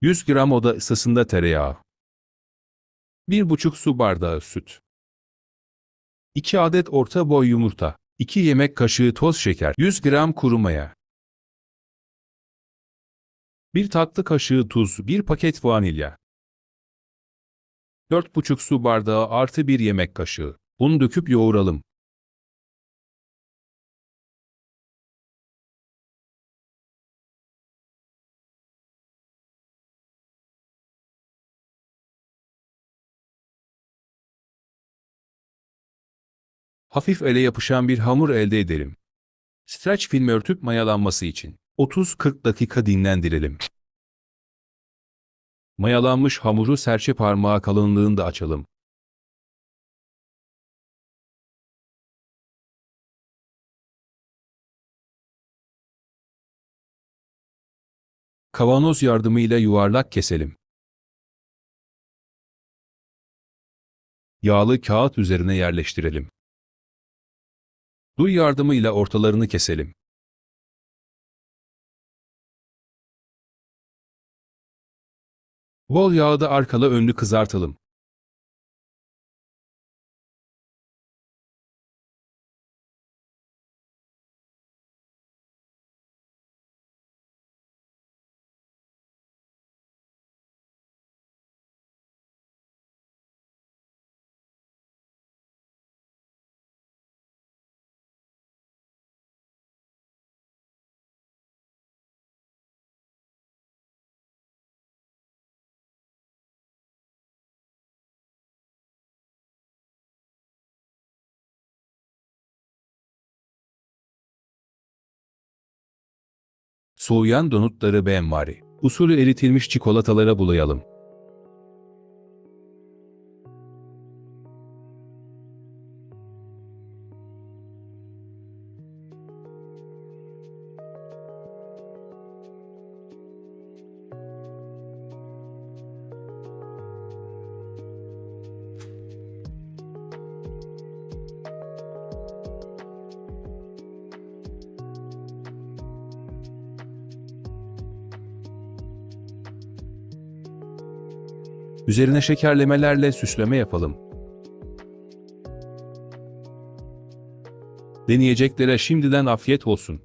100 gram oda ısısında tereyağı. 1,5 su bardağı süt. 2 adet orta boy yumurta. 2 yemek kaşığı toz şeker. 100 gram kuru maya. 1 tatlı kaşığı tuz. 1 paket vanilya. 4,5 su bardağı artı 1 yemek kaşığı. Un döküp yoğuralım. Hafif ele yapışan bir hamur elde edelim. Stretch film örtüp mayalanması için 30-40 dakika dinlendirelim. Mayalanmış hamuru serçe parmağı kalınlığında açalım. Kavanoz yardımıyla yuvarlak keselim. Yağlı kağıt üzerine yerleştirelim. Duy yardımıyla ortalarını keselim. Bol yağda arkalı önlü kızartalım. Soğuyan donutları benmari. Usulü eritilmiş çikolatalara bulayalım. Üzerine şekerlemelerle süsleme yapalım. Deneyeceklere şimdiden afiyet olsun.